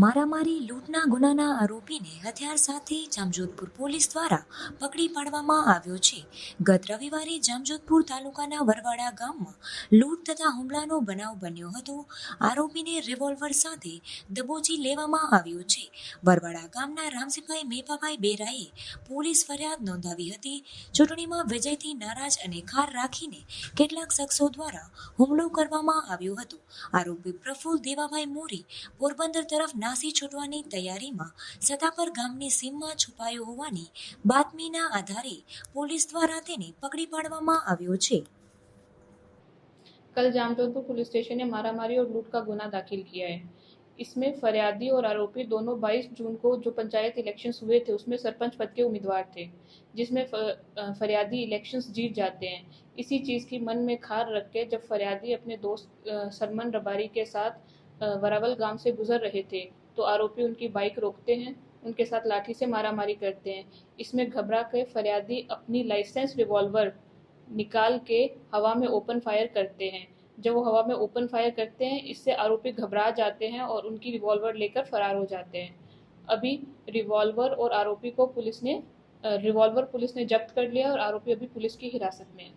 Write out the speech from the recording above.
મારામારી, લૂંટના ગુનાના આરોપીને હથિયાર સાથે જામજોધપુર પોલીસ દ્વારા પકડી પાડવામાં આવ્યો છે. ગત રવિવારે જામજોધપુર તાલુકાના વરવાડા ગામમાં લૂંટ તથા હુમલાનો બનાવ બન્યો હતો. આરોપીને રિવોલ્વર સાથે દબોચી લેવામાં આવ્યો છે. વરવાડા ગામના રામસિંહભાઈ મેપાભાઈ બેરાએ પોલીસ ફરિયાદ નોંધાવી હતી. ચૂંટણીમાં વિજયથી નારાજ અને ખાર રાખીને કેટલાક શખ્સો દ્વારા હુમલો કરવામાં આવ્યો હતો. આરોપી પ્રફુલ દેવાભાઈ મોરી પોરબંદર તરફ નાસી છૂટવાની તૈયારીમાં સતાપર ગામની સીમમાં છુપાયો હોવાની બાતમીના આધારે પોલીસ દ્વારા તેને પકડી પાડવામાં આવ્યો છે कल जामजोधपुर पुलिस स्टेशन ने मारामारी और लूट का गुना दाखिल किया है इसमें फरियादी और आरोपी दोनों 22 जून को जो पंचायत इलेक्शंस हुए थे उसमें सरपंच पद के उम्मीदवार थे जिसमें फ- अ, फरियादी इलेक्शंस जीत जाते हैं इसी चीज़ की मन में खार रख के जब फरियादी अपने दोस्त अ, सरमन रबारी के साथ अ, वरावल गाँव से गुजर रहे थे तो आरोपी उनकी बाइक रोकते हैं, उनके साथ लाठी से मारामारी करते हैं। इसमें घबरा के फरियादी अपनी लाइसेंस रिवॉल्वर निकाल के हवा में ओपन फायर करते हैं। जब वो हवा में ओपन फायर करते हैं, इससे आरोपी घबरा जाते हैं और उनकी रिवॉल्वर लेकर फरार हो जाते हैं। अभी रिवॉल्वर और आरोपी को पुलिस ने रिवॉल्वर पुलिस ने जब्त कर लिया और आरोपी अभी पुलिस की हिरासत में है।